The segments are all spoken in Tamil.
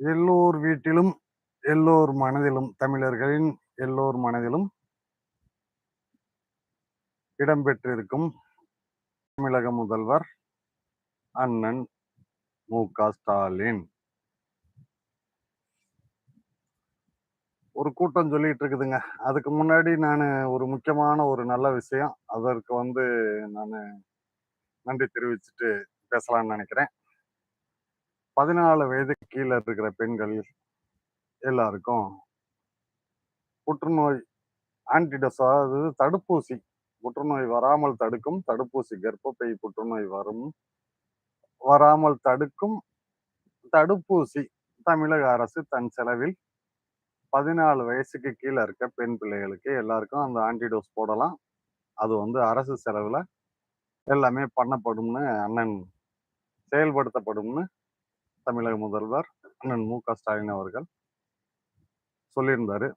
எல்லோர் வீட்டிலும் எல்லோர் மனதிலும் தமிழர்களின் எல்லோர் மனதிலும் இடம்பெற்றிருக்கும் தமிழக முதல்வர் அண்ணன் மு. க. ஸ்டாலின். ஒரு கூட்டம் சொல்லிட்டு இருக்குதுங்க. அதுக்கு முன்னாடி நான் ஒரு முக்கியமான ஒரு நல்ல விஷயம். அதற்கு வந்து நான் நன்றி தெரிவிச்சுட்டு பேசலாம்னு நினைக்கிறேன். பதினாலு வயது கீழே இருக்கிற பெண்கள் எல்லாருக்கும் புற்றுநோய் ஆன்டிடஸ் அதாவது தடுப்பூசி புற்றுநோய் வராமல் தடுக்கும் தடுப்பூசி கர்ப்பப்பை புற்றுநோய் வரும் வராமல் தடுக்கும் தடுப்பூசி தமிழக அரசு தன் செலவில் பதினாலு வயசுக்கு கீழே இருக்க பெண் பிள்ளைகளுக்கு எல்லாருக்கும் அந்த ஆன்டிடோஸ் போடலாம். அது வந்து அரசு செலவில் எல்லாமே பண்ணப்படும்னு அண்ணன் செயல்படுத்தப்படும்னு தமிழக முதல்வர் அண்ணன் மு க. ஸ்டாலின் அவர்கள் சொல்லியிருந்தாரு.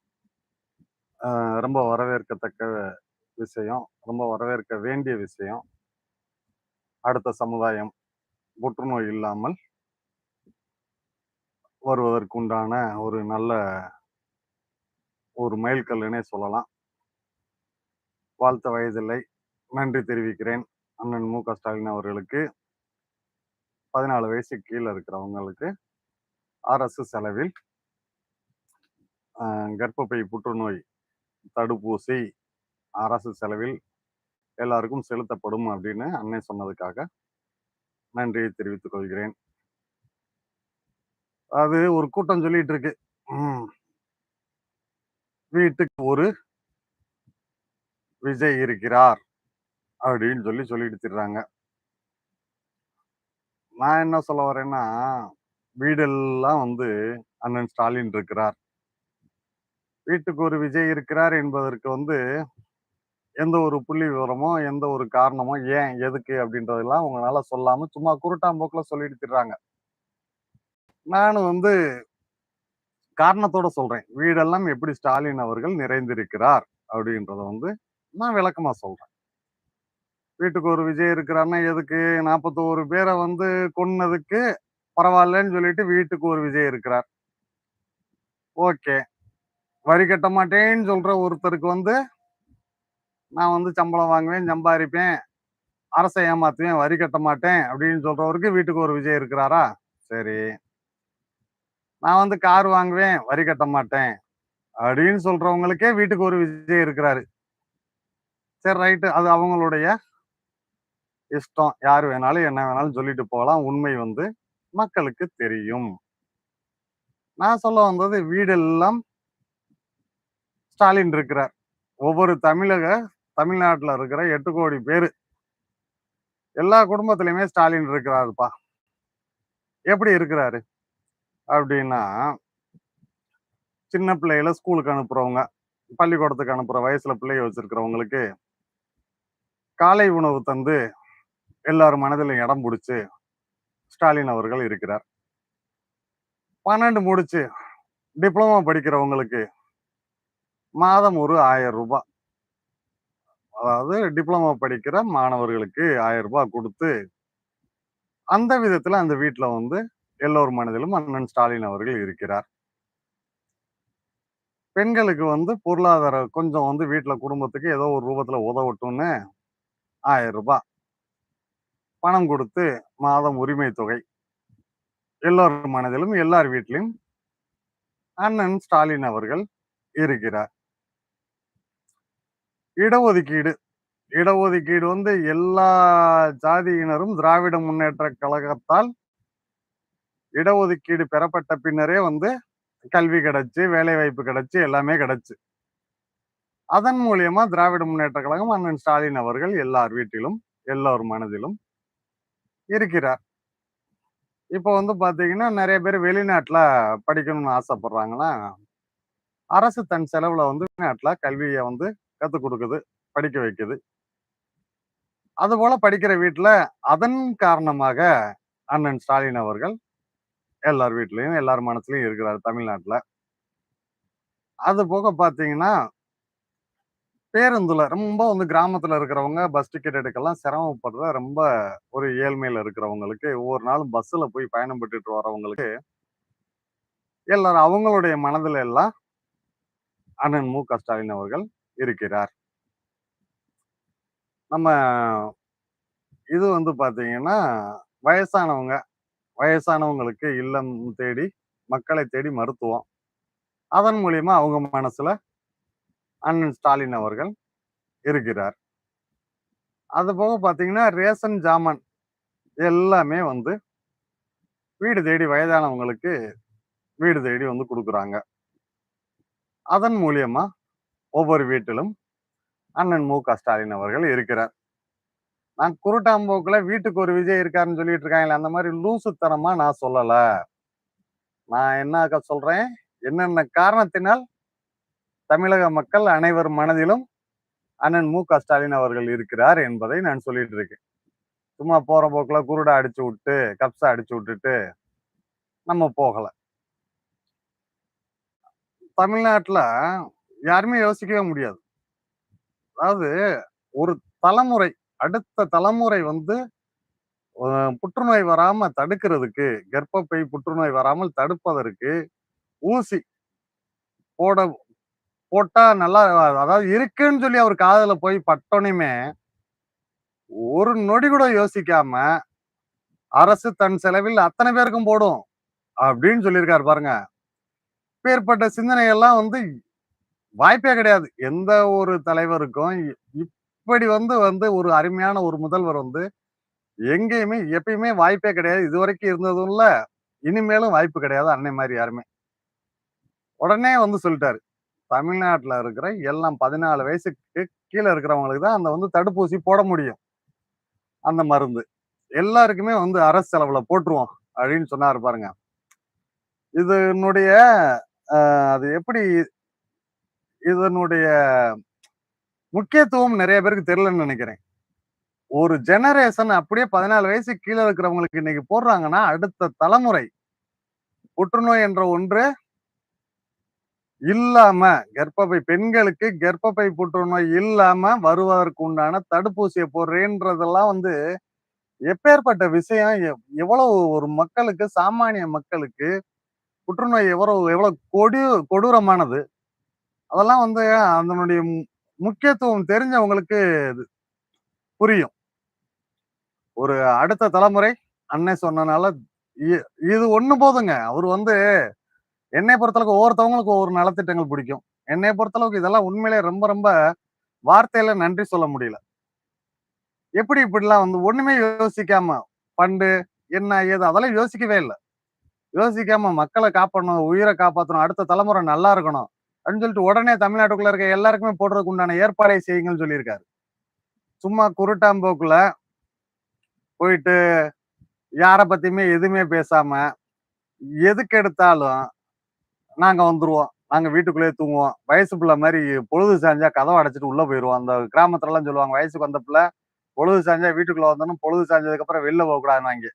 ரொம்ப வரவேற்கத்தக்க விஷயம் ரொம்ப வரவேற்க வேண்டிய விஷயம். அடுத்த சமுதாயம் புற்றுநோய் இல்லாமல் வருவதற்குண்டான ஒரு நல்ல ஒரு மைல்கல்லுனே சொல்லலாம். வாழ்த்த வயதில்லை. நன்றி தெரிவிக்கிறேன் அண்ணன் மு க. ஸ்டாலின் அவர்களுக்கு. பதினாலு வயசு கீழே இருக்கிறவங்களுக்கு அரசு செலவில் கர்ப்பப்பை புற்றுநோய் தடுப்பூசி அரசு செலவில் எல்லாருக்கும் செலுத்தப்படும் அப்படின்னு அன்னை சொன்னதுக்காக நன்றியை தெரிவித்துக் கொள்கிறேன். அது ஒரு கூட்டம் சொல்லிட்டு இருக்கு. வீட்டுக்கு ஒரு விஜய் இருக்கிறார் அப்படின்னு சொல்லி சொல்லிட்டு திர்றாங்க. நான் என்ன சொல்ல வரேன்னா வீடெல்லாம் வந்து அண்ணன் ஸ்டாலின் இருக்கிறார். வீட்டுக்கு ஒரு விஜய் இருக்கிறார் என்பதற்கு வந்து எந்த ஒரு புள்ளி விவரமோ எந்த ஒரு காரணமோ ஏன் எதுக்கு அப்படின்றதெல்லாம் உங்களால சொல்லாம சும்மா குருட்டாம்போக்கில் சொல்லி எடுத்துடுறாங்க நானும் வந்து காரணத்தோட சொல்றேன். வீடெல்லாம் எப்படி ஸ்டாலின் அவர்கள் நிறைந்திருக்கிறார் அப்படின்றத வந்து நான் விளக்கமா சொல்றேன். வீட்டுக்கு ஒரு விஜய் இருக்கிறான்னா எதுக்கு? நாற்பத்தோரு பேரை வந்து கொன்னதுக்கு பரவாயில்லன்னு சொல்லிட்டு வீட்டுக்கு ஒரு விஜய் இருக்கிறார். ஓகே. வரி கட்ட மாட்டேன்னு சொல்ற ஒருத்தருக்கு வந்து நான் வந்து சம்பளம் வாங்குவேன் சம்பாதிப்பேன் அரசை ஏமாத்துவேன் வரி கட்ட மாட்டேன் அப்படின்னு சொல்றவருக்கு வீட்டுக்கு ஒரு விஜய் இருக்கிறாரா? சரி. நான் வந்து கார் வாங்குவேன் வரி கட்ட மாட்டேன் அப்படின்னு சொல்றவங்களுக்கே வீட்டுக்கு ஒரு விஜய் இருக்கிறாரு. சரி ரைட்டு. அது அவங்களுடைய இஷ்டம் யார் வேணாலும் என்ன வேணாலும் சொல்லிட்டு போகலாம். உண்மை வந்து மக்களுக்கு தெரியும். நான் சொல்ல வந்தது வீடெல்லாம் ஸ்டாலின் இருக்கிறார். ஒவ்வொரு தமிழக தமிழ்நாட்டுல இருக்கிற எட்டு கோடி பேர். எல்லா குடும்பத்திலையுமே ஸ்டாலின் இருக்கிறாருப்பா. எப்படி இருக்கிறாரு? அப்படின்னா சின்ன பிள்ளைகள ஸ்கூலுக்கு அனுப்புறவங்க பள்ளிக்கூடத்துக்கு அனுப்புற வயசுல பிள்ளைய வச்சிருக்கிறவங்களுக்கு காலை உணவு தந்து எல்லாரும் மனதிலும் இடம் பிடிச்சு ஸ்டாலின் அவர்கள் இருக்கிறார். பன்னெண்டு முடிச்சு டிப்ளமோ படிக்கிறவங்களுக்கு மாதம் ஒரு ஆயிரம் ரூபாய். அதாவது டிப்ளமோ படிக்கிற மாணவர்களுக்கு ஆயிரம் ரூபாய் கொடுத்து அந்த விதத்துல அந்த வீட்டுல வந்து எல்லோர் மனதிலும் அண்ணன் ஸ்டாலின் அவர்கள் இருக்கிறார். பெண்களுக்கு வந்து பொருளாதார கொஞ்சம் வந்து வீட்டுல குடும்பத்துக்கு ஏதோ ஒரு ரூபத்துல உதவட்டும்னு ஆயிரம் ரூபாய். பணம் கொடுத்து மாதம் உரிமை தொகை. எல்லோர் மனதிலும் எல்லார் வீட்டிலும் அண்ணன் ஸ்டாலின் அவர்கள் இருக்கிறார். இடஒதுக்கீடு. இடஒதுக்கீடு வந்து எல்லா ஜாதியினரும் திராவிட முன்னேற்ற கழகத்தால் இடஒதுக்கீடு பெறப்பட்ட பின்னரே வந்து கல்வி கிடைச்சு வேலை வாய்ப்பு கிடைச்சு எல்லாமே கிடைச்சு. அதன் மூலியமா திராவிட முன்னேற்ற கழகம் அண்ணன் ஸ்டாலின் அவர்கள் எல்லார் வீட்டிலும் எல்லோர் மனதிலும் இருக்கிறார். இப்போ வந்து பார்த்தீங்கன்னா நிறைய பேர் வெளிநாட்டில் படிக்கணும்னு ஆசைப்படுறாங்கன்னா அரசு தன் செலவில் வந்து வெளிநாட்டில் கல்வியை வந்து கற்றுக் கொடுக்குது படிக்க வைக்குது. அதுபோல் படிக்கிற வீட்டில் அதன் காரணமாக அண்ணன் ஸ்டாலின் அவர்கள் எல்லார் வீட்லேயும் எல்லார் மனசுலையும் இருக்கிறார் தமிழ்நாட்டில். அது போக பார்த்தீங்கன்னா பேருந்துல ரொம்ப வந்து கிராமத்துல இருக்கிறவங்க பஸ் டிக்கெட் எடுக்கலாம் சிரமப்படுற ரொம்ப ஒரு ஏழ்மையில இருக்கிறவங்களுக்கு ஒவ்வொரு நாளும் பஸ்ஸில் போய் பயணம் பெற்றுட்டு வரவங்களுக்கு எல்லாரும் அவங்களுடைய மனதில் எல்லாம் அண்ணன் மு க ஸ்டாலின் அவர்கள் இருக்கிறார். நம்ம இது வந்து பார்த்தீங்கன்னா வயசானவங்க வயசானவங்களுக்கு இல்லம் தேடி மக்களை தேடி மருத்துவம். அதன் மூலியமா அவங்க மனசுல அண்ணன் ஸ்டாலின் அவர்கள் இருக்கிறார். அது போக பார்த்தீங்கன்னா ரேஷன் ஜாமான் எல்லாமே வந்து வீடு தேடி வயதானவங்களுக்கு வீடு தேடி வந்து கொடுக்குறாங்க. அதன் மூலியமா ஒவ்வொரு வீட்டிலும் அண்ணன் மு. க. ஸ்டாலின் அவர்கள் இருக்கிறார். நான் குருட்டாம்போக்கில் வீட்டுக்கு ஒரு விஜய் இருக்காருன்னு சொல்லிட்டு இருக்காங்களே அந்த மாதிரி லூசுத்தனமா நான் சொல்லலை. நான் என்ன சொல்றேன்? என்னென்ன காரணத்தினால் தமிழக மக்கள் அனைவர் மனதிலும் அண்ணன் மு க. ஸ்டாலின் அவர்கள் இருக்கிறார் என்பதை நான் சொல்லிட்டு இருக்கேன். சும்மா போற போக்குல குருடா அடிச்சு விட்டு கப்ஸா அடிச்சு விட்டுட்டு நம்ம போகல. தமிழ்நாட்டுல யாருமே யோசிக்கவே முடியாது. அதாவது ஒரு தலைமுறை அடுத்த தலைமுறை வந்து புற்றுநோய் வராம தடுக்கிறதுக்கு கர்ப்பப்பை புற்றுநோய் வராமல் தடுப்பதற்கு ஊசி போட போட்டா நல்லா அதாவது இருக்குன்னு சொல்லி அவர் காதல போய் பட்டோனையுமே ஒரு நொடி கூட யோசிக்காம அரசு தன் செலவில் அத்தனை பேருக்கும் போடும் அப்படின்னு சொல்லியிருக்காரு பாருங்க. பேர்பட்ட சிந்தனை எல்லாம் வந்து வாய்ப்பே கிடையாது. எந்த ஒரு தலைவருக்கும் இ- இப்படி வந்து வந்து ஒரு அருமையான ஒரு முதல்வர் வந்து எங்கேயுமே எப்பயுமே வாய்ப்பே கிடையாது. இது வரைக்கும் இருந்ததும் இல்ல இனிமேலும் வாய்ப்பு கிடையாது. அன்னை மாதிரி யாருமே. உடனே வந்து சொல்லிட்டாரு. தமிழ்நாட்டுல இருக்கிற எல்லாம் பதினாலு வயசுக்கு கீழே இருக்கிறவங்களுக்கு தான் அந்த வந்து தடுப்பூசி போட முடியும். அந்த மருந்து. எல்லாருக்குமே வந்து அரசு செலவுல போட்டுருவோம் அப்படின்னு சொன்னாரு பாருங்க. இதனுடைய அது எப்படி இதனுடைய முக்கியத்துவம் நிறைய பேருக்கு தெரியலன்னு நினைக்கிறேன். ஒரு ஜெனரேஷன் அப்படியே பதினாலு வயசு கீழே இருக்கிறவங்களுக்கு இன்னைக்கு போடுறாங்கன்னா அடுத்த தலைமுறை புற்றுநோய் என்ற ஒன்று இல்லாம கர்ப்பப்பை பெண்களுக்கு கர்ப்பப்பை புற்றுநோய் இல்லாம வருவதற்கு உண்டான தடுப்பூசியை போடுறேன்றதெல்லாம் வந்து எப்பேற்பட்ட விஷயம். எவ்வளவு ஒரு மக்களுக்கு சாமானிய மக்களுக்கு புற்றுநோய் எவ்வளவு எவ்வளவு கொடி கொடூரமானது. அதெல்லாம் வந்து அதனுடைய மு- முக்கியத்துவம் தெரிஞ்சவங்களுக்கு இது புரியும். ஒரு அடுத்த தலைமுறை அன்னை சொன்னனால இ- இது ஒண்ணு போதுங்க. அவர் வந்து என்னை பொறுத்தளவுக்கு ஒவ்வொருத்தவங்களுக்கு ஒவ்வொரு நலத்திட்டங்கள் பிடிக்கும். என்னை பொறுத்தளவுக்கு இதெல்லாம் உண்மையிலே ரொம்ப ரொம்ப வார்த்தையில நன்றி சொல்ல முடியல. எப்படி இப்படிலாம் வந்து ஒண்ணுமே யோசிக்காம பண்டு என்ன ஏது அதெல்லாம் யோசிக்கவே இல்லை. யோசிக்காம மக்களை காப்பாற்றணும் உயிரை காப்பாற்றணும் அடுத்த தலைமுறை நல்லா இருக்கணும் அப்படின்னு சொல்லிட்டு உடனே தமிழ்நாட்டுக்குள்ள இருக்க எல்லாருக்குமே போடுறதுக்கு உண்டான ஏற்பாடை செய்யுங்கன்னு சொல்லியிருக்காரு. சும்மா குருட்டாம்போக்குல போயிட்டு யாரை பத்தியுமே எதுவுமே பேசாம எதுக்கு எடுத்தாலும் நாங்க வந்துருவோம். நாங்க வீட்டுக்குள்ளேயே தூங்குவோம். வயசு பிள்ளை மாதிரி பொழுது சாஞ்சா கதவை அடைச்சிட்டு உள்ள போயிடுவோம் அந்த கிராமத்துல எல்லாம் சொல்லுவாங்க வயசுக்கு வந்த பிள்ளை பொழுது சாஞ்சா வீட்டுக்குள்ள வந்தோம் பொழுது சாஞ்சதுக்கு அப்புறம் வெளில போக கூடாதுன்னு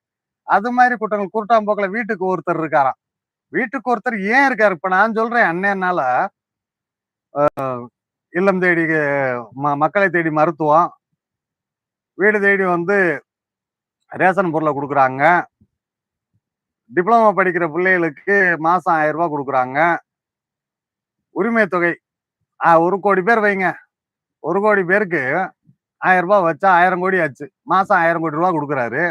அது மாதிரி குற்றங்கள். குருட்டாம்போக்குல வீட்டுக்கு ஒருத்தர் இருக்காராம். வீட்டுக்கு ஒருத்தர் ஏன் இருக்காரு? இப்ப நான் சொல்றேன் அண்ணேனால இல்லம் தேடி ம- மக்களை தேடி மருத்துவம். வீடு தேடி வந்து ரேஷன் பொருளை கொடுக்குறாங்க. டிப்ளமோ படிக்கிற பிள்ளைகளுக்கு மாசம் ஆயிரம் ரூபாய் கொடுக்குறாங்க. உரிமை தொகை ஒரு கோடி பேர் வைங்க. ஒரு கோடி பேருக்கு ஆயிரம் ரூபாய் வச்சா ஆயிரம் கோடி ஆச்சு. மாசம் ஆயிரம் கோடி ரூபாய் கொடுக்குறாரு.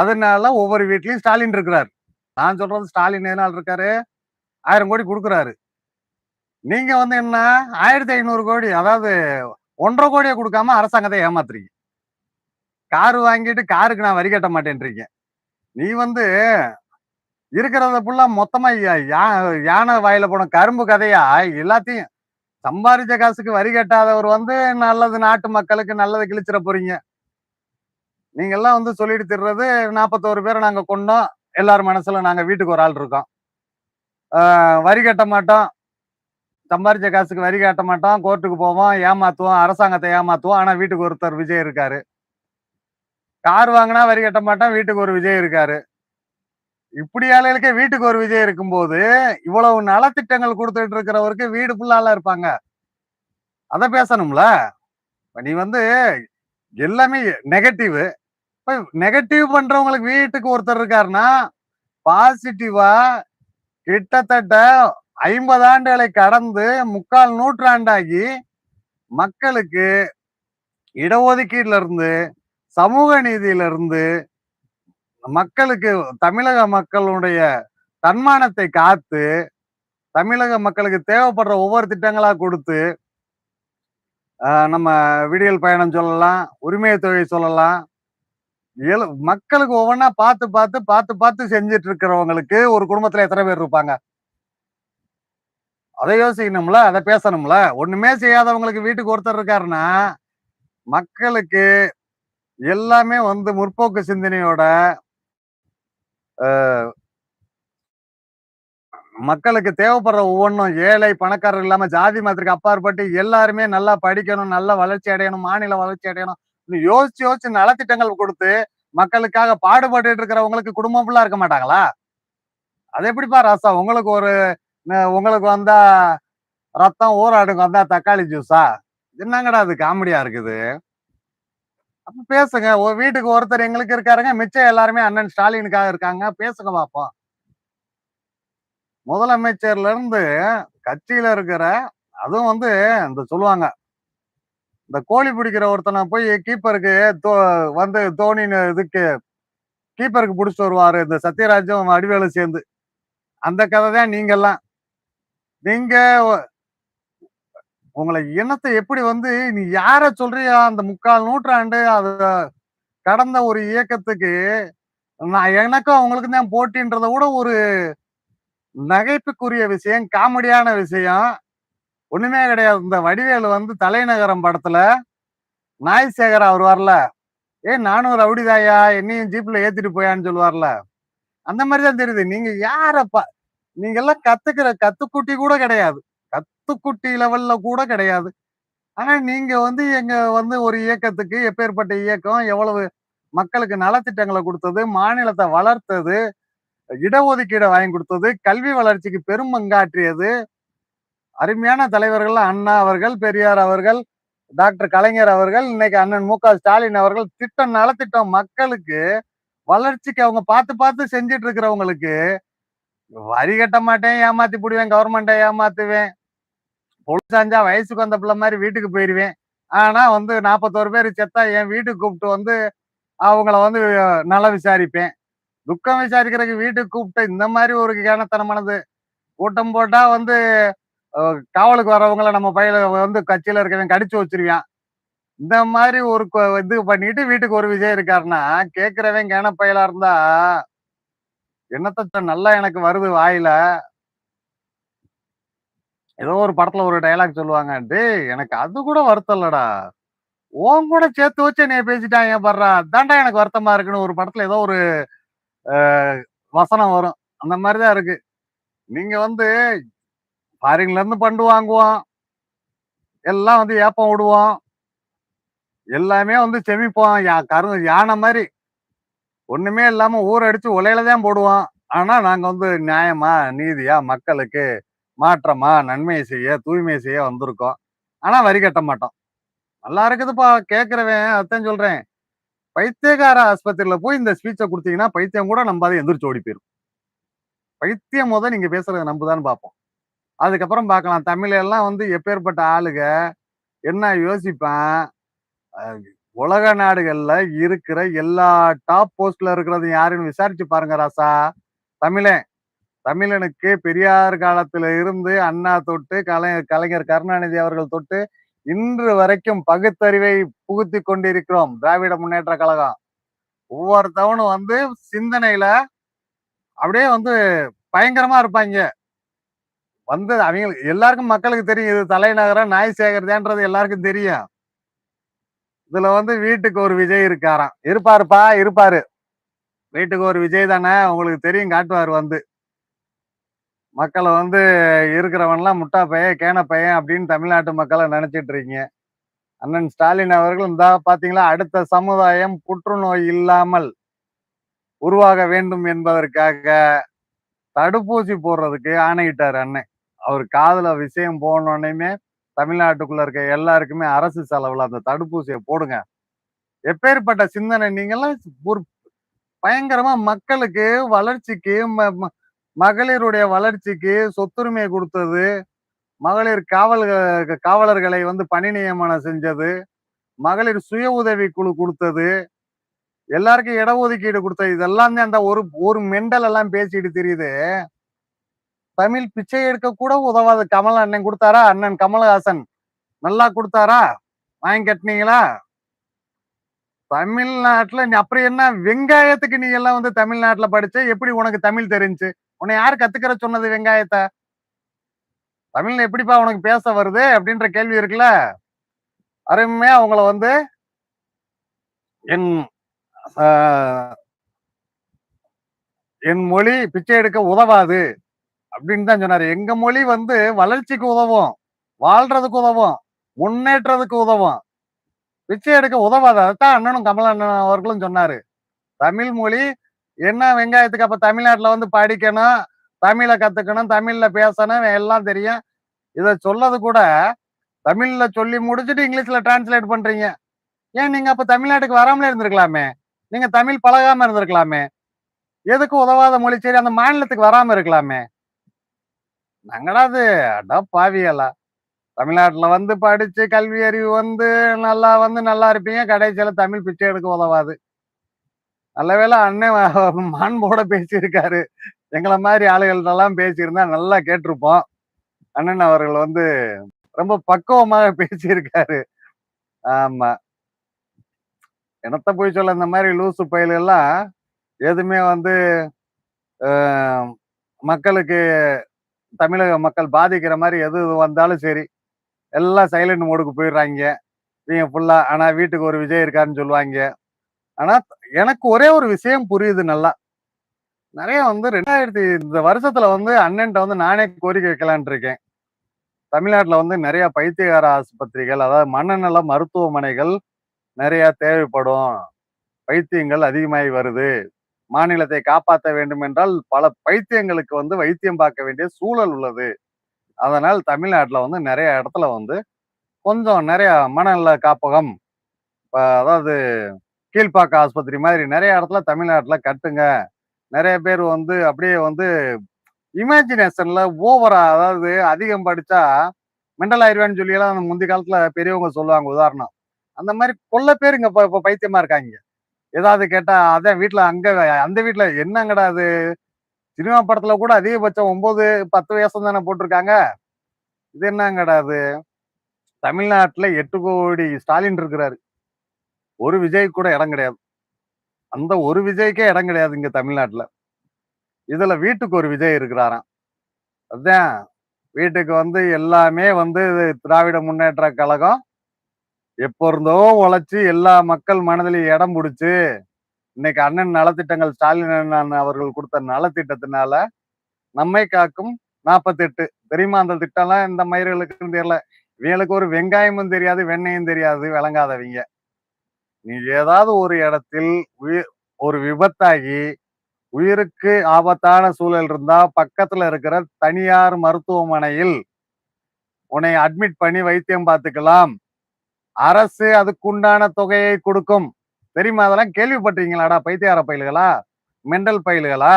அதனால ஒவ்வொரு வீட்லயும் ஸ்டாலின் இருக்கிறார். நான் சொல்றது ஸ்டாலின் எதனால இருக்காரு? ஆயிரம் கோடி கொடுக்குறாரு. நீங்க வந்து என்ன? ஆயிரத்தி ஐநூறு கோடி அதாவது ஒன்றரை கோடியை கொடுக்காம அரசாங்கத்தை ஏமாத்துறீங்க. கார் வாங்கிட்டு காருக்கு நான் வரி கட்ட மாட்டேன்றீங்க. நீ வந்து இருக்கிறத ஃபுல்லா மொத்தமா யா- யானை வாயில போன கரும்பு கதையா? எல்லாத்தையும் சம்பாதிச்ச காசுக்கு வரி கட்டாதவர் வந்து நல்லது நாட்டு மக்களுக்கு நல்லது கிழிச்சிட போறீங்க. நீங்க எல்லாம் வந்து சொல்லிட்டு திடுறது நாற்பத்தோரு பேரை நாங்க கொண்டோம். எல்லார் மனசுல நாங்க வீட்டுக்கு ஒரு ஆள் இருக்கோம். வரி கட்ட மாட்டோம். சம்பாரிச்ச காசுக்கு வரி கட்ட மாட்டோம். கோர்ட்டுக்கு போவோம் ஏமாத்துவோம் அரசாங்கத்தை ஏமாத்துவோம். ஆனா வீட்டுக்கு ஒருத்தர் விஜய் இருக்காரு. கார் வாங்கினா வரி கட்ட மாட்டோம் வீட்டுக்கு ஒரு விஜய் இருக்காரு. இப்படி ஆளுகளுக்கே வீட்டுக்கு ஒரு விஜய் இருக்கும்போது இவ்வளவு நலத்திட்டங்கள் கொடுத்துட்டு இருக்கிறவருக்கு வீடு ஃபுல்லால இருப்பாங்க. அத பேசணும்ல? நீ வந்து எல்லாமே நெகட்டிவ் நெகட்டிவ் பண்றவங்களுக்கு வீட்டுக்கு ஒருத்தர் இருக்காருன்னா பாசிட்டிவா கிட்டத்தட்ட ஐம்பது ஆண்டுகளை கடந்து முக்கால் நூற்றாண்டாகி மக்களுக்கு இடஒதுக்கீடுல இருந்து சமூக நீதியிலிருந்து மக்களுக்கு தமிழக மக்களுடைய தன்மானத்தை காத்து தமிழக மக்களுக்கு தேவைப்படுற ஒவ்வொரு திட்டங்களா கொடுத்து நம்ம விடியல் பயணம் சொல்லலாம் உரிமை தொகை சொல்லலாம். எழு- மக்களுக்கு ஒவ்வொன்றா பார்த்து பார்த்து பார்த்து பார்த்து செஞ்சுட்டு இருக்கிறவங்களுக்கு ஒரு குடும்பத்துல எத்தனை பேர் இருப்பாங்க? அதை யோசிக்கணும்ல அதை பேசணும்ல. ஒண்ணுமே செய்யாதவங்களுக்கு வீட்டுக்கு ஒருத்தர் இருக்காருன்னா மக்களுக்கு எல்லாமே வந்து முற்போக்கு சிந்தனையோட மக்களுக்கு தேவைப்படுற ஒவ்வொன்றும் ஏழை பணக்காரர் இல்லாம ஜாதி மதத்துக்கு அப்பாற்பட்டு எல்லாருமே நல்லா படிக்கணும் நல்லா வளர்ச்சி அடையணும் மாநில வளர்ச்சி அடையணும் யோசிச்சு யோசிச்சு நலத்திட்டங்கள் கொடுத்து மக்களுக்காக பாடுபட்டு இருக்கிறவங்களுக்கு குடும்பம் ஃபுல்லா இருக்க மாட்டாங்களா? அது எப்படிப்பா ராசா? உங்களுக்கு ஒரு உங்களுக்கு வந்தா ரத்தம் ஊராடுக்கு வந்தா தக்காளி ஜூஸா என்னங்கடா அது காமெடியா இருக்குது? அப்ப பேசுங்க. வீட்டுக்கு ஒருத்தர் எங்களுக்கு இருக்காருங்க. மிச்சம் எல்லாருமே அண்ணன் ஸ்டாலினுக்காக இருக்காங்க. பேசுங்க பாப்போம். முதலமைச்சர்ல இருந்து கட்சியில இருக்கிற அதுவும் வந்து இந்த சொல்லுவாங்க. இந்த கோழி பிடிக்கிற ஒருத்தனை போய் கீப்பருக்கு வந்து தோனின்னு இதுக்கு கீப்பருக்கு பிடிச்சிட்டு வருவாரு. இந்த சத்யராஜும் வடிவேலு சேர்ந்து. அந்த கதை தான் நீங்கெல்லாம் நீங்க உங்களை இனத்தை எப்படி வந்து நீ யார சொல்றியா? அந்த முக்கால் நூற்றாண்டு அது கடந்த ஒரு இயக்கத்துக்கு நான் எனக்கும் அவங்களுக்கும் தான் போட்டின்றத கூட ஒரு நகைப்புக்குரிய விஷயம் காமெடியான விஷயம். ஒண்ணுமே கிடையாது. இந்த வடிவேலு வந்து தலைநகரம் படத்துல நாய் சேகர் அவர் வரல. ஏ நானும் ரவுடிதாயா? என்னையும் ஜீப்ல ஏத்திட்டு போயான்னு சொல்லுவார்ல. அந்த மாதிரிதான் தெரியுது. நீங்க யாரப்பா நீங்க எல்லாம் கத்துக்கிற கத்துக்குட்டி கூட கிடையாது. கத்துக்குட்டி லெவல்ல கூட கிடையாது. ஆனா நீங்க வந்து எங்க வந்து ஒரு இயக்கத்துக்கு எப்பேற்பட்ட இயக்கம் எவ்வளவு மக்களுக்கு நலத்திட்டங்களை கொடுத்தது மாநிலத்தை வளர்த்தது இடஒதுக்கீடை வாங்கி கொடுத்தது கல்வி வளர்ச்சிக்கு பெரும் பங்காற்றியது அருமையான தலைவர்கள் அண்ணா அவர்கள் பெரியார் அவர்கள் டாக்டர் கலைஞர் அவர்கள் இன்னைக்கு அண்ணன் மு க ஸ்டாலின் அவர்கள் திட்டம் நலத்திட்டம் மக்களுக்கு வளர்ச்சிக்கு அவங்க பார்த்து பார்த்து செஞ்சிட்டு இருக்கிறவங்களுக்கு வரி கட்ட மாட்டேன் ஏமாத்தி புடுவேன் கவர்மெண்ட்டை ஏமாத்துவேன். பொழுதாஞ்சா வயசுக்கு வந்த பிள்ளை மாதிரி வீட்டுக்கு போயிருவேன். ஆனா வந்து நாற்பத்தோரு பேர் செத்தா என் வீட்டுக்கு கூப்பிட்டு வந்து அவங்கள வந்து நல்லா விசாரிப்பேன். துக்கம் விசாரிக்கிறதுக்கு வீட்டுக்கு கூப்பிட்டு இந்த மாதிரி ஒரு கேனத்தனமானது கூட்டம் போட்டா வந்து காவலுக்கு வரவங்கள நம்ம பையில வந்து கட்சியில இருக்கவன் கடிச்சு வச்சிருவான். இந்த மாதிரி ஒரு இது பண்ணிட்டு வீட்டுக்கு ஒரு விஜய் இருக்காருன்னா கேக்குறவன் கேன பயலா இருந்தா என்னத்த நல்லா எனக்கு வருது வாயில. ஏதோ ஒரு படத்துல ஒரு டயலாக் சொல்லுவாங்க எனக்கு அது கூட வருத்தம் இல்லடா. உன் கூட சேர்த்து வச்சு நீ பேசிட்டாங்க படுறா அதான்டா எனக்கு வருத்தமா இருக்குன்னு ஒரு படத்துல ஏதோ ஒரு வசனம் வரும். அந்த மாதிரிதான் இருக்கு. நீங்க வந்து ஃபாரின்ல இருந்து பண்டு வாங்குவோம். எல்லாம் வந்து ஏப்பம் விடுவோம். எல்லாமே வந்து செமிப்போம். யா கரு யானை மாதிரி. ஒண்ணுமே இல்லாம ஊரடிச்சு உலையில தான் போடுவோம். ஆனா நாங்க வந்து நியாயமா நீதியா மக்களுக்கு மாற்றமா நன்மையை செய்ய தூய்மை செய்ய வந்திருக்கோம். ஆனா வரி கட்ட மாட்டோம். நல்லா இருக்குதுப்பா கேக்குறவன் அதான் சொல்றேன். பைத்தியக்கார ஆஸ்பத்திரியில போய் இந்த ஸ்பீச்சை கொடுத்தீங்கன்னா பைத்தியம் கூட நம்பாத எந்திரிச்சு ஓடி போயிரும். பைத்தியம் முத நீங்க பேசுறத நம்புதான்னு பார்ப்போம். அதுக்கப்புறம் பார்க்கலாம். தமிழ் எல்லாம் வந்து எப்பேற்பட்ட ஆளுக என்ன யோசிப்பேன்? உலக நாடுகள்ல இருக்கிற எல்லா டாப் போஸ்ட்ல இருக்கிறது யாருன்னு விசாரிச்சு பாருங்க ராசா. தமிழன். தமிழனுக்கு பெரியார் காலத்துல இருந்து அண்ணா தொட்டு கலை கலைஞர் கருணாநிதி அவர்கள் தொட்டு இன்று வரைக்கும் பகுத்தறிவை புகுத்தி கொண்டிருக்கிறோம் திராவிட முன்னேற்ற கழகம். ஒவ்வொருத்தவனும் வந்து சிந்தனையில அப்படியே வந்து பயங்கரமா இருப்பாங்க. வந்து அவங்க எல்லாருக்கும் மக்களுக்கு தெரியும் இது தலைநகரம் நாய் சேகர்தான்றது எல்லாருக்கும் தெரியும். இதுல வந்து வீட்டுக்கு ஒரு விஜய் இருக்காராம். இருப்பாருப்பா இருப்பாரு. வீட்டுக்கு ஒரு விஜய் தானே உங்களுக்கு தெரியும் காட்டுவார் வந்து. மக்களை வந்து இருக்கிறவன்லாம் முட்டா பையன் கேன பையன் அப்படின்னு தமிழ்நாட்டு மக்களை நினைச்சிட்டு இருக்கீங்க. அண்ணன் ஸ்டாலின் அவர்கள் இந்த பாத்தீங்களா அடுத்த சமுதாயம் புற்றுநோய் இல்லாமல் உருவாக வேண்டும் என்பதற்காக தடுப்பூசி போடுறதுக்கு ஆணையிட்டார் அண்ணன். அவர் காதல விஷயம் போனோடனே தமிழ்நாட்டுக்குள்ள இருக்க எல்லாருக்குமே அரசு செலவுல அந்த தடுப்பூசியை போடுங்க. எப்பேற்பட்ட சிந்தனை நீங்கெல்லாம் ஒரு பயங்கரமா மக்களுக்கு வளர்ச்சிக்கு ம- ம- மகளிருடைய வளர்ச்சிக்கு சொத்துரிமை கொடுத்தது. மகளிர் காவல் காவலர்களை வந்து பணி நியமனம் செஞ்சது. மகளிர் சுய உதவி குழு கொடுத்தது. எல்லாருக்கும் இடஒதுக்கீடு கொடுத்தது. இதெல்லாம் தான் அந்த ஒரு ஒரு மெண்டல் எல்லாம் பேசிட்டு தெரியுது. தமிழ் பிச்சை எடுக்க கூட உதவாது. கமல் அண்ணன் கொடுத்தாரா? அண்ணன் கமலஹாசன். நல்லா கொடுத்தாரா? வாங்கி கட்டினீங்களா? தமிழ்நாட்டுல நீ அப்புறம் என்ன? வெங்காயத்துக்கு நீ எல்லாம் வந்து தமிழ்நாட்டுல படிச்ச எப்படி உனக்கு தமிழ் தெரிஞ்சு? உன்னை யார் கத்துக்கிற சொன்னது வெங்காயத்தை? தமிழ்ல எப்படிப்பா உனக்கு பேச வருது? அப்படின்ற கேள்வி இருக்குல்ல? அருமையா அவங்கள வந்து என் என் மொழி பிச்சை எடுக்க உதவாது அப்படின்னு தான் சொன்னாரு. எங்க மொழி வந்து வளர்ச்சிக்கு உதவும் வாழ்றதுக்கு உதவும் முன்னேற்றத்துக்கு உதவும். பிச்சை எடுக்க உதவாது. அதான் அண்ணனும் கமல் அண்ணன் அவர்களும் சொன்னாரு. தமிழ் மொழி என்ன வெங்காயத்துக்கு அப்ப தமிழ்நாட்டுல வந்து படிக்கணும் தமிழை கத்துக்கணும் தமிழ்ல பேசணும் எல்லாம் தெரியும். இத சொல்லது கூட தமிழ்ல சொல்லி முடிச்சுட்டு இங்கிலீஷ்ல டிரான்ஸ்லேட் பண்றீங்க. ஏன் நீங்க அப்ப தமிழ்நாட்டுக்கு வராமலே இருந்திருக்கலாமே? நீங்க தமிழ் பழகாம இருந்திருக்கலாமே? எதுக்கு உதவாத மொழி? சரி அந்த மாநிலத்துக்கு வராம இருக்கலாமே? நாங்களாவது அடா பாவியலா தமிழ்நாட்டுல வந்து படிச்சு கல்வி அறிவு வந்து நல்லா வந்து நல்லா இருப்பீங்க. கடைசியில தமிழ் பிச்சை எடுக்க உதவாது. நல்லவேளை அண்ணன் மாண்போட பேசியிருக்காரு. எங்களை மாதிரி ஆளுகள்ட்ட எல்லாம் பேசியிருந்தா நல்லா கேட்டிருப்போம். அண்ணன் அவர்கள் வந்து ரொம்ப பக்குவமாக பேசியிருக்காரு. ஆமா. என்னத்த போய் சொல்ல இந்த மாதிரி லூசு பயல் எதுவுமே வந்து ஆஹ், மக்களுக்கு தமிழக மக்கள் பாதிக்கிற மாதிரி எது வந்தாலும் சரி எல்லாம் சைலண்ட் மோடுக்கு போயிடுறாங்க. இவங்க ஃபுல்லா ஆனா வீட்டுக்கு ஒரு விஜய் இருக்காருன்னு சொல்லுவாங்க. ஆனா எனக்கு ஒரே ஒரு விஷயம் புரியுது நல்லா. நிறைய வந்து ரெண்டாயிரத்தி இந்த வருஷத்துல வந்து அண்ணன்ட்ட வந்து நானே கோரிக்கை வைக்கலான் இருக்கேன். தமிழ்நாட்டுல வந்து நிறைய பைத்தியகார ஆஸ்பத்திரிகள் அதாவது மனநல மருத்துவமனைகள் நிறைய தேவைப்படும். பைத்தியங்கள் அதிகமாகி வருது. மாநிலத்தை காப்பாற்ற வேண்டும் என்றால் பல பைத்தியங்களுக்கு வந்து வைத்தியம் பார்க்க வேண்டிய சூழல் உள்ளது. அதனால் தமிழ்நாட்டில் வந்து நிறைய இடத்துல வந்து கொஞ்சம் நிறைய மனநல காப்பகம் அதாவது கீழ்ப்பாக்க ஆஸ்பத்திரி மாதிரி நிறைய இடத்துல தமிழ்நாட்டில் கட்டுங்க. நிறைய பேர் வந்து அப்படியே வந்து இமேஜினேஷன்ல ஓவரா அதாவது அதிகம் படிச்சா மெண்டல் ஆயிருவேன்னு சொல்லி எல்லாம் முந்தைய காலத்துல பெரியவங்க சொல்லுவாங்க உதாரணம். அந்த மாதிரி கொள்ள பேர் இங்க இப்போ பைத்தியமா இருக்காங்க. ஏதாவது கேட்டா அதான் வீட்டுல அங்க அந்த வீட்டுல என்னங்கடா அது? சினிமா படத்துல கூட அதிகபட்சம் ஒன்பது பத்து வயசு தானே போட்டிருக்காங்க. இது என்னங்கடா அது? தமிழ்நாட்டுல எட்டு கோடி ஸ்டாலின் இருக்கிறாரு. ஒரு விஜய் கூட இடம் கிடையாது. அந்த ஒரு விஜய்க்கே இடம் கிடையாது இங்க தமிழ்நாட்டுல. இதுல வீட்டுக்கு ஒரு விஜய் இருக்கிறாராம். அதான். வீட்டுக்கு வந்து எல்லாமே வந்து திராவிட முன்னேற்ற கழகம். எப்போ இருந்தோ உழைச்சி எல்லா மக்கள் மனதிலையும் இடம் பிடிச்சி இன்னைக்கு அண்ணன் நலத்திட்டங்கள் ஸ்டாலின் அண்ணன் அவர்கள் கொடுத்த நலத்திட்டத்தினால நம்மை காக்கும் நாற்பத்தெட்டு தெரியுமா அந்த திட்டம்லாம் இந்த மயிர்களுக்கு தெரியல. இவங்களுக்கு ஒரு வெங்காயமும் தெரியாது வெண்ணையும் தெரியாது விளங்காதவங்க. நீ ஏதாவது ஒரு இடத்தில் உயிர் ஒரு விபத்தாகி உயிருக்கு ஆபத்தான சூழல் இருந்தா பக்கத்துல இருக்கிற தனியார் மருத்துவமனையில் உன்னை அட்மிட் பண்ணி வைத்தியம் பார்த்துக்கலாம். அரசு அதுக்குண்டான தொகையை கொடுக்கும். தெரியுமா அதெல்லாம்? கேள்விப்பட்டீங்களாடா பைத்தியார பயில்களா? மெண்டல் பயில்களா?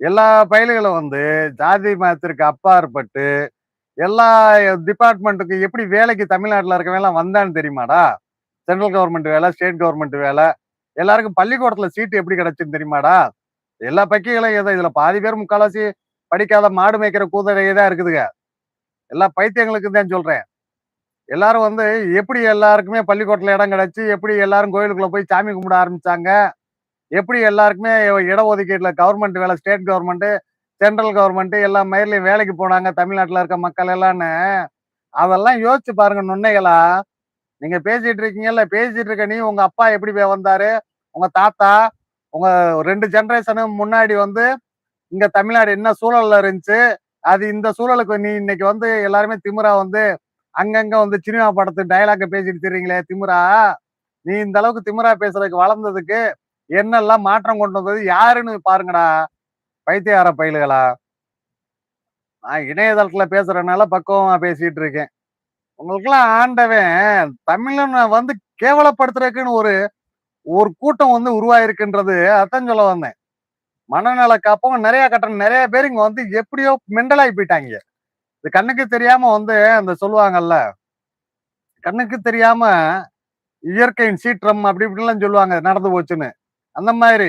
எல்லா பயில்களும் வந்து ஜாதி மதத்திற்கு அப்பாற்பட்டு எல்லா டிபார்ட்மெண்ட்டுக்கும் எப்படி வேலைக்கு தமிழ்நாட்டில் இருக்கவன் எல்லாம் வந்தான்னு தெரியுமாடா? சென்ட்ரல் கவர்மெண்ட் வேலை ஸ்டேட் கவர்மெண்ட் வேலை. எல்லாருக்கும் பள்ளிக்கூடத்துல சீட்டு எப்படி கிடைச்சுன்னு தெரியுமாடா? எல்லா பக்கிகளையும் ஏதோ இதுல பாதி பேர் முக்கால்வாசி படிக்காத மாடு மேய்க்கிற கூதரையே தான் இருக்குதுங்க. எல்லா பைத்தியங்களுக்கு தான் சொல்றேன். எல்லாரும் வந்து எப்படி எல்லாருக்குமே பள்ளிக்கூடத்துல இடம் கிடைச்சி எப்படி எல்லாரும் கோயிலுக்குள்ள போய் சாமி கும்பிட ஆரம்பிச்சாங்க? எப்படி எல்லாருக்குமே இடஒதுக்கீட்டுல கவர்மெண்ட் வேலை ஸ்டேட் கவர்மெண்ட் சென்ட்ரல் கவர்மெண்ட் எல்லா மயிலையும் வேலைக்கு போனாங்க தமிழ்நாட்டுல இருக்க மக்கள் எல்லாம்னு. அதெல்லாம் யோசிச்சு பாருங்க நுண்ணைகளா? நீங்க பேசிட்டு இருக்கீங்கல்ல பேசிட்டு இருக்க நீ உங்க அப்பா எப்படி வந்தாரு? உங்க தாத்தா உங்க ரெண்டு ஜென்ரேஷனுக்கு முன்னாடி வந்து இங்க தமிழ்நாடு என்ன சூழல்ல இருந்துச்சு? அது இந்த சூழலுக்கு நீ இன்னைக்கு வந்து எல்லாருமே திமிரா வந்து அங்கங்க வந்து சினிமா படத்து டைலாக பேசிட்டு தெரியுங்களே திமிரா நீ இந்த அளவுக்கு திமிரா பேசுறதுக்கு வளர்ந்ததுக்கு என்னெல்லாம் மாற்றம் கொண்டு வந்தது? யாருன்னு பாருங்கடா பைத்தியார பயில்களா? நான் இணையதளத்துல பேசுறதுனால பக்குவமா பேசிட்டு இருக்கேன். உங்களுக்கெல்லாம் ஆண்டவன் தமிழனை வந்து கேவலப்படுத்துறதுக்குன்னு ஒரு ஒரு கூட்டம் வந்து உருவாயிருக்குன்றது. அதான் சொல்ல வந்தேன். மனநல காப்பவங்க நிறைய கட்டணம் நிறைய பேர் இங்க வந்து எப்படியோ மெண்டலாகி போயிட்டாங்க. இது கண்ணுக்கு தெரியாம வந்து அந்த சொல்லுவாங்கல்ல கண்ணுக்கு தெரியாம இயற்கையின் சீற்றம் அப்படி இப்படிலாம் சொல்லுவாங்க நடந்து போச்சுன்னு. அந்த மாதிரி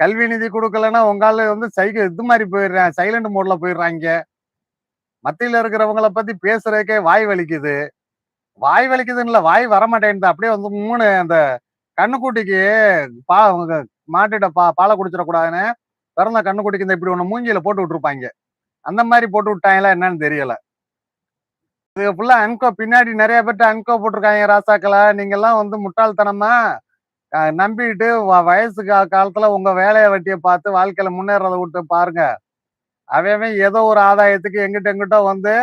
கல்வி நிதி கொடுக்கலன்னா உங்கால வந்து சைக்கிள் இது மாதிரி போயிடுறேன் சைலண்ட் மோட்ல போயிடுறாங்க. மத்தியில இருக்கிறவங்கள பத்தி பேசுறதுக்கே வாய் வலிக்குது. வாய் வலிக்குதுன்னு இல்ல வாய் வரமாட்டேங்குது. அப்படியே வந்து மூணு அந்த கண்ணுக்குட்டிக்கு பா மாட்டிட்ட பா பாலை குடிச்சிடக்கூடாதுன்னு பிறந்த கண்ணுக்குட்டிக்கு இந்த இப்படி ஒண்ணு மூஞ்சியில போட்டு விட்டுருப்பாங்க. அந்த மாதிரி போட்டு விட்டாங்களா என்னன்னு தெரியல. இது ஃபுல்லா அன்கோ பின்னாடி நிறைய பேர்ட்ட அன்கோ போட்டிருக்காங்க ராசாக்களை. நீங்க எல்லாம் வந்து முட்டாள்தனமா நம்பிட்டு வ- வயசு காலத்துல உங்க வேலையை வட்டியை பார்த்து வாழ்க்கையில முன்னேறதை விட்டு பாருங்க. அவன் ஏதோ ஒரு ஆதாயத்துக்கு எங்கிட்ட எங்கிட்ட வந்து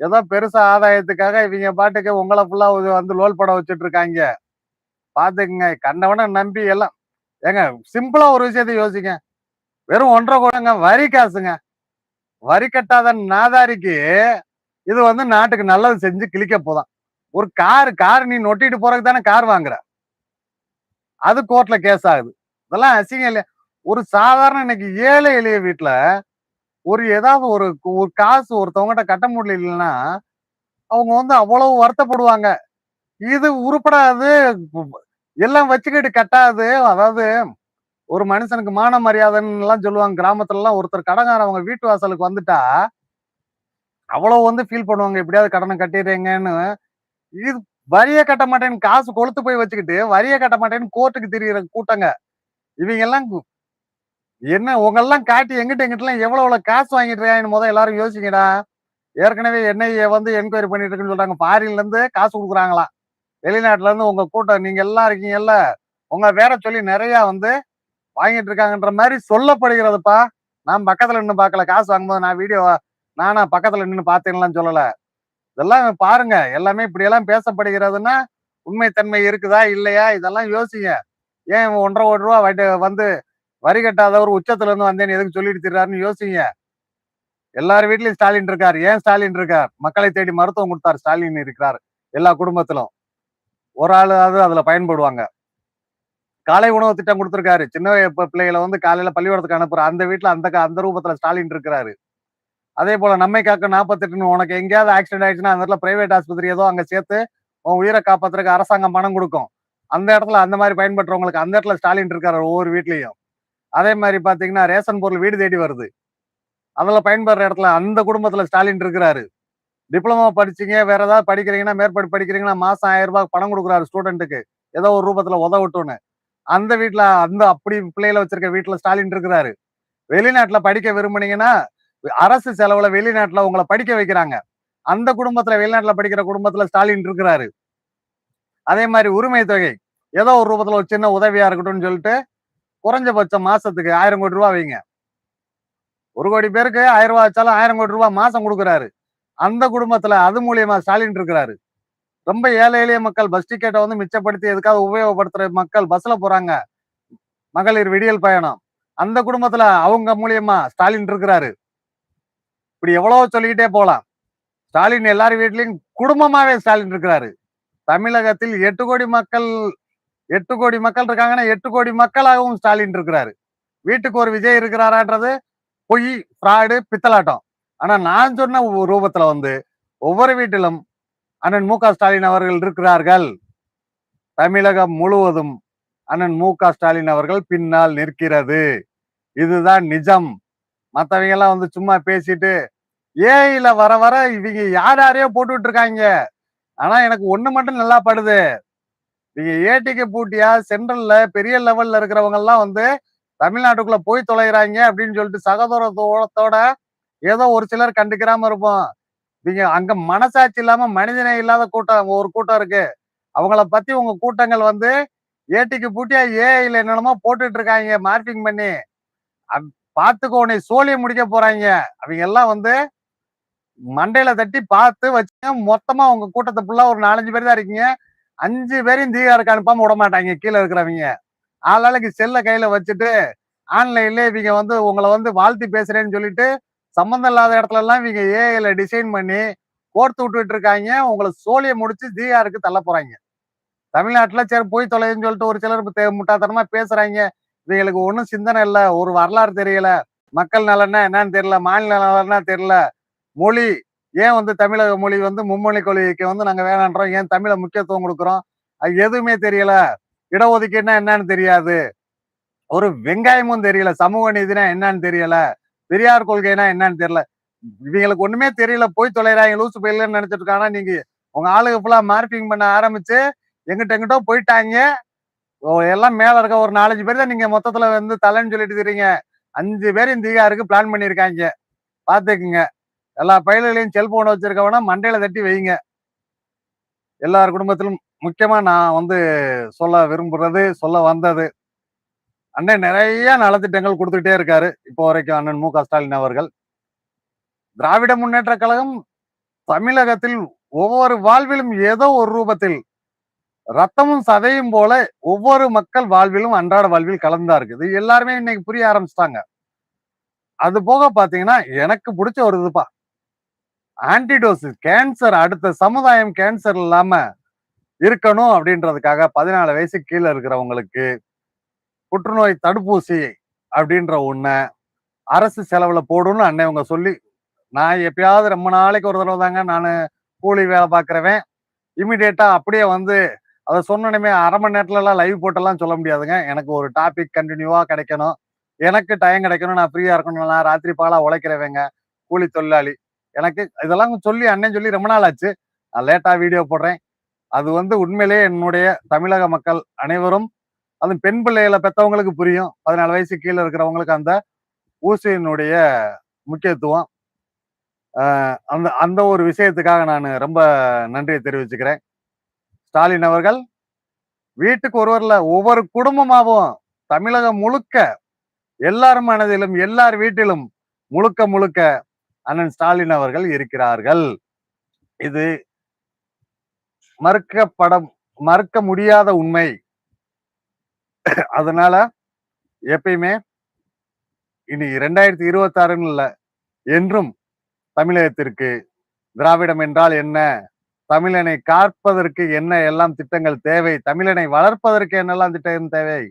ஏதோ பெருசா ஆதாயத்துக்காக இவங்க பாட்டுக்கு உங்களை ஃபுல்லா வந்து லோல் பட வச்சுட்டு இருக்காங்க பாத்துக்குங்க கண்டவன நம்பி எல்லாம். ஏங்க சிம்பிளா ஒரு விஷயத்த யோசிங்க. வெறும் ஒன்றரை கூடங்க வரி காசுங்க. வரி கட்டாத நாதாரிக்கு இது வந்து நாட்டுக்கு நல்லது செஞ்சு கிழிக்க போதான். ஒரு கார் கார் நீ நொட்டிட்டு போறதுக்கு தானே கார் வாங்குற. அது கோர்ட்ல கேஸ் ஆகுது. இதெல்லாம் அசிங்கம் இல்லையா? ஒரு சாதாரண இன்னைக்கு ஏழை எளிய வீட்டுல ஒரு ஏதாவது ஒரு ஒரு காசு ஒருத்தவங்ககிட்ட கட்ட முடியலன்னா அவங்க வந்து அவ்வளவு வருத்தப்படுவாங்க. இது உருப்படாது எல்லாம் வச்சுக்கிட்டு கட்டாது. அதாவது ஒரு மனுஷனுக்கு மான மரியாதைன்னு எல்லாம் சொல்லுவாங்க. கிராமத்துல எல்லாம் ஒருத்தர் கடங்காரன் அவங்க வீட்டு வாசலுக்கு வந்துட்டா அவ்வளவு வந்து ஃபீல் பண்ணுவாங்க. எப்படியாவது கடனை கட்டிடுறீங்கன்னு. இது வரியை கட்ட மாட்டேன்னு காசு கொளுத்து போய் வச்சுக்கிட்டு வரியை கட்ட மாட்டேன்னு கோர்ட்டுக்கு திரியிற கூட்டங்க. இவங்க எல்லாம் என்ன உங்கெல்லாம் காட்டி எங்கிட்ட எங்கிட்ட எவ்வளவு எவ்வளவு காசு வாங்கிட்டு இருக்காங்கன்னு முதல் எல்லாரும் யோசிக்கடா ஏற்கனவே என்ஐஏ வந்து என்கொயரி பண்ணிட்டு இருக்குன்னு சொல்றாங்க. ஃபாரின்ல இருந்து காசு கொடுக்குறாங்களாம். வெளிநாட்டுல இருந்து உங்க கூட்டம் நீங்க எல்லாம் இருக்கீங்கல்ல. உங்க வேற சொல்லி நிறைய வந்து வாங்கிட்டு இருக்காங்கன்ற மாதிரி சொல்லப்படுகிறதுப்பா. நான் பக்கத்துல நின்று பார்க்கல. காசு வாங்கும்போது நான் வீடியோ நானா பக்கத்துல நின்று பார்த்தேன்லாம் சொல்லல. இதெல்லாம் பாருங்க. எல்லாமே இப்படி எல்லாம் பேசப்படுகிறதுன்னா உண்மைத்தன்மை இருக்குதா இல்லையா? இதெல்லாம் யோசிங்க. ஏன் ஒன்றரை கோடி ரூபா வட்டி- வந்து வரி கட்டாதவர் உச்சத்துல இருந்து வந்தேன்னு எதுக்கு சொல்லிட்டு திரிறாருன்னு யோசிங்க. எல்லார் வீட்லயும் ஸ்டாலின் இருக்கார். ஏன் ஸ்டாலின் இருக்கார்? மக்களை தேடி மருத்துவம் கொடுத்தார். ஸ்டாலின் இருக்கிறார். எல்லா குடும்பத்திலும். ஒரு ஆளாவது அதுல பயன்படுவாங்க. காலை உணவு திட்டம் கொடுத்துருக்காரு. சின்ன வயப்ப பிள்ளைகளை வந்து காலையில பள்ளிக்கூடத்துக்கு அனுப்புற அந்த வீட்டுல அந்த அந்த ரூபத்துல ஸ்டாலின் இருக்கிறாரு. அதே போல நம்மை காக்க நாற்பத்தெட்டுன்னு உனக்கு எங்கேயாவது ஆக்சிடென்ட் ஆயிடுச்சுன்னா அந்த இடத்துல பிரைவேட் ஆஸ்பத்திரி ஏதோ அங்க சேர்த்து உன் உயிரை காப்பாத்துறதுக்கு அரசாங்கம் பணம் கொடுக்கும். அந்த இடத்துல அந்த மாதிரி பயன்படுறவங்களுக்கு அந்த இடத்துல ஸ்டாலின் இருக்காரு ஒவ்வொரு வீட்லயும். அதே மாதிரி பாத்தீங்கன்னா ரேஷன் பொருள் வீடு தேடி வருது. அதில் பயன்படுற இடத்துல அந்த குடும்பத்துல ஸ்டாலின் இருக்கிறாரு. டிப்ளமோ படிச்சீங்க வேற ஏதாவது படிக்கிறீங்கன்னா மேற்படி படிக்கிறீங்கன்னா மாசம் ஆயிரம் ரூபாய் பணம் கொடுக்குறாரு ஸ்டூடெண்ட்டுக்கு. ஏதோ ஒரு ரூபத்துல உதவட்டும்னு அந்த வீட்டில் அந்த அப்படி பிள்ளையில வச்சிருக்க வீட்டுல ஸ்டாலின் இருக்கிறாரு. வெளிநாட்டுல படிக்க விரும்புனீங்கன்னா அரசு செலவுல வெளிநாட்டுல உங்களை படிக்க வைக்கிறாங்க. அந்த குடும்பத்துல வெளிநாட்டுல படிக்கிற குடும்பத்துல ஸ்டாலின் இருக்கிறாரு. அதே மாதிரி உரிமை தொகை ஏதோ ஒரு ரூபத்துல ஒரு சின்ன உதவியா இருக்கட்டும்னு சொல்லிட்டு குறைஞ்சபட்சம் மாசத்துக்கு ஆயிரம் கோடி ரூபாய் வைங்க. ஒரு கோடி பேருக்கு ஆயிரம் ரூபாய் வச்சாலும் ஆயிரம் கோடி ரூபாய் மாசம் கொடுக்குறாரு. அந்த குடும்பத்துல அது மூலியமா ஸ்டாலின் இருக்கிறாரு. ரொம்ப ஏழை எளிய மக்கள் பஸ் டிக்கெட்டை வந்து மிச்சப்படுத்தி எதுக்காக உபயோகப்படுத்துற மக்கள் பஸ்ல போறாங்க. மகளிர் விடியல் பயணம். அந்த குடும்பத்துல அவங்க மூலியமா ஸ்டாலின் இருக்கிறாரு. இப்படி எவ்வளவோ சொல்லிக்கிட்டே போலாம். ஸ்டாலின் எல்லார் வீட்லயும் குடும்பமாவே ஸ்டாலின் இருக்கிறாரு. தமிழகத்தில் எட்டு கோடி மக்கள் எட்டு கோடி மக்கள் இருக்காங்கன்னா எட்டு கோடி மக்களாகவும் ஸ்டாலின் இருக்கிறாரு. வீட்டுக்கு ஒரு விஜய் இருக்கிறாரான்றது பொய் ஃப்ராடு பித்தலாட்டம். ஆனா நான் சொன்ன ரூபத்தில் ரூபத்துல வந்து ஒவ்வொரு வீட்டிலும் அண்ணன் மு க ஸ்டாலின் அவர்கள் இருக்கிறார்கள். தமிழகம் முழுவதும் அண்ணன் மு க ஸ்டாலின் அவர்கள் பின்னால் நிற்கிறது. இதுதான் நிஜம். மற்றவங்க எல்லாம் வந்து சும்மா பேசிட்டு ஏஐல வர வர இவங்க யார் யாரையோ போட்டுட்டு இருக்காங்க? ஆனா எனக்கு ஒண்ணு மட்டும் நல்லா படுது. நீங்க ஏடிக்கு பூட்டியா சென்ட்ரல்ல பெரிய லெவல்ல இருக்கிறவங்க எல்லாம் வந்து தமிழ்நாட்டுக்குள்ள போய் தொலைகிறாங்க அப்படின்னு சொல்லிட்டு சகோதரத்தோட ஏதோ ஒரு சிலர் கண்டுக்கிறாம இருப்போம். நீங்க அங்க மனசாட்சி இல்லாம மனிதனே இல்லாத கூட்டம் ஒரு கூட்டம் இருக்கு. அவங்கள பத்தி உங்க கூட்டங்கள் வந்து ஏடிக்கு பூட்டியா ஏஐல என்னென்னமோ போட்டுட்டு இருக்காங்க மார்க்கிங் பண்ணி. பார்த்துக்கோ உன்னை சோழிய முடிக்க போறாங்க. அவங்க எல்லாம் வந்து மண்டையில தட்டி பார்த்து வச்சு மொத்தமா உங்க கூட்டத்தை ஃபுல்லா ஒரு நாலஞ்சு பேர் தான் இருக்கீங்க. அஞ்சு பேரையும் தீகாருக்கு அனுப்பாம விட மாட்டாங்க. கீழே இருக்கிறவங்க. ஆளாளுக்கு செல்ல கையில வச்சுட்டு ஆன்லைன்ல இவங்க வந்து உங்களை வந்து வாழ்த்தி பேசுறேன்னு சொல்லிட்டு சம்மந்தம் இல்லாத இடத்துல எல்லாம் இவங்க ஏஐல டிசைன் பண்ணி கோர்த்து விட்டுட்டு இருக்காங்க. உங்களை சோழியை முடிச்சு தீகாருக்கு தள்ள போறாங்க. தமிழ்நாட்டுல சரி போய் தொலைன்னு சொல்லிட்டு ஒரு சிலர் முட்டாத்தனமா பேசுறாங்க. இவங்களுக்கு ஒன்றும் சிந்தனை இல்லை. ஒரு வரலாறு தெரியல. மக்கள் நலன்னா என்னன்னு தெரியல. மாநில நலன்னா தெரியல. மொழி ஏன் வந்து தமிழக மொழி வந்து மும்மொழி கொள்கைக்கு வந்து நாங்க வேணான்றோம்? ஏன் தமிழை முக்கியத்துவம் கொடுக்குறோம்? அது எதுவுமே தெரியல. இடஒதுக்கீடுனா என்னன்னு தெரியாது. ஒரு வெங்காயமும் தெரியல. சமூக நீதினா என்னன்னு தெரியல. பெரியார் கொள்கைனா என்னன்னு தெரியல. இவங்களுக்கு ஒண்ணுமே தெரியல. போய் தொலைறாங்க. லூசு போயிடலன்னு நினைச்சிட்டு இருக்காங்க. நீங்க உங்க ஆளுங்க ஃபுல்லா மார்க்கிங் பண்ண ஆரம்பிச்சு எங்கிட்ட எங்கிட்டோ போயிட்டாங்க. ஓ, எல்லாம் மேல இருக்க ஒரு நாலஞ்சு பேர் தான் நீங்க மொத்தத்துல வந்து தலைன்னு சொல்லிட்டு தெரியுங்க அஞ்சு பேர் இந்த பிளான் பண்ணியிருக்காங்க. பாத்துக்குங்க. எல்லா பயிர்களையும் செல்போன் வச்சிருக்கவனா மண்டையில தட்டி வைங்க. எல்லார் குடும்பத்திலும் முக்கியமா நான் வந்து சொல்ல விரும்புறது சொல்ல வந்தது. அண்ணன் நிறைய நலத்திட்டங்கள் கொடுத்துட்டே இருக்காரு. இப்போ வரைக்கும் அண்ணன் மு க ஸ்டாலின் அவர்கள். திராவிட முன்னேற்ற கழகம் தமிழகத்தில் ஒவ்வொரு வாழ்விலும் ஏதோ ஒரு ரூபத்தில் ரத்தமும் சதையும் போல ஒவ்வொரு மக்கள் வாழ்விலும் அன்றாட வாழ்வில் கலந்தா இருக்குது. எல்லாருமே இன்னைக்கு புரிய ஆரம்பிச்சிட்டாங்க. அது போக பாத்தீங்கன்னா எனக்கு பிடிச்ச ஒரு இதுப்பா. ஆன்டிடோசிஸ் கேன்சர் அடுத்த சமுதாயம் கேன்சர் இல்லாம இருக்கணும் அப்படின்றதுக்காக பதினாலு வயசு கீழே இருக்கிறவங்களுக்கு புற்றுநோய் தடுப்பூசி அப்படின்ற ஒண்ண அரசு செலவுல போடும்னு அண்ணன் சொல்லி நான் எப்பயாவது ரொம்ப நாளைக்கு ஒரு தடவை தாங்க நான் கூலி வேலை பார்க்குறவன். இமிடியேட்டா அப்படியே வந்து அதை சொன்னனுமே அரை மணி நேரத்துல எல்லாம் லைவ் போட்டெல்லாம் சொல்ல முடியாதுங்க. எனக்கு ஒரு டாபிக் கண்டினியூவா கிடைக்கணும். எனக்கு டைம் கிடைக்கணும். நான் ஃப்ரீயா இருக்கணும். நான் ராத்திரி பாலா உழைக்கிறவங்க கூலி தொழிலாளி. எனக்கு இதெல்லாம் சொல்லி அண்ணன் சொல்லி ரொம்ப நாள் ஆச்சு. நான் லேட்டா வீடியோ போடுறேன். அது வந்து உண்மையிலேயே என்னுடைய தமிழக மக்கள் அனைவரும் அதுவும் பெண் பிள்ளைகளை பெற்றவங்களுக்கு புரியும். பதினாலு வயசு கீழே இருக்கிறவங்களுக்கு அந்த ஊசியினுடைய முக்கியத்துவம். அந்த அந்த ஒரு விஷயத்துக்காக நான் ரொம்ப நன்றியை தெரிவிச்சுக்கிறேன். ஸ்டாலின் அவர்கள் வீட்டுக்கு ஒருவரில் ஒவ்வொரு குடும்பமாகவும் தமிழகம் முழுக்க எல்லார் மனதிலும் எல்லார் வீட்டிலும் முழுக்க முழுக்க அண்ணன் ஸ்டாலின் அவர்கள் இருக்கிறார்கள். இது மறுக்கப்பட மறுக்க முடியாத உண்மை. அதனால எப்பயுமே இனி ரெண்டாயிரத்தி இருபத்தி ஆறுன்னு என்றும் தமிழகத்திற்கு திராவிடம் என்றால் என்ன? தமிழனை காப்பதற்கு என்ன எல்லாம் திட்டங்கள் தேவை? தமிழனை வளர்ப்பதற்கு என்னெல்லாம் திட்டம் தேவை?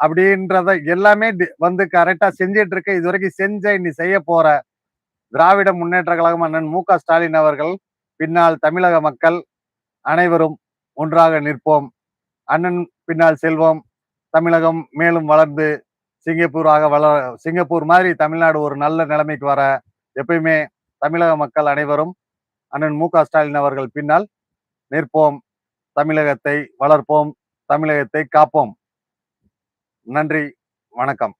அப்படின்றத எல்லாமே வந்து கரெக்டா செஞ்சிட்டு இருக்க இது வரைக்கும் செஞ்ச இனி செய்ய போற திராவிட முன்னேற்ற கழகம் அண்ணன் மு க ஸ்டாலின் அவர்கள் பின்னால் தமிழக மக்கள் அனைவரும் ஒன்றாக நிற்போம். அண்ணன் பின்னால் செல்வோம். தமிழகம் மேலும் வளர்ந்து சிங்கப்பூராக வளர சிங்கப்பூர் மாதிரி தமிழ்நாடு ஒரு நல்ல நிலைமைக்கு வர எப்பயுமே தமிழக மக்கள் அனைவரும் அண்ணன் மு க ஸ்டாலின் அவர்கள் பின்னால் நிற்போம். தமிழகத்தை வளர்ப்போம். தமிழகத்தை காப்போம். நன்றி. வணக்கம்.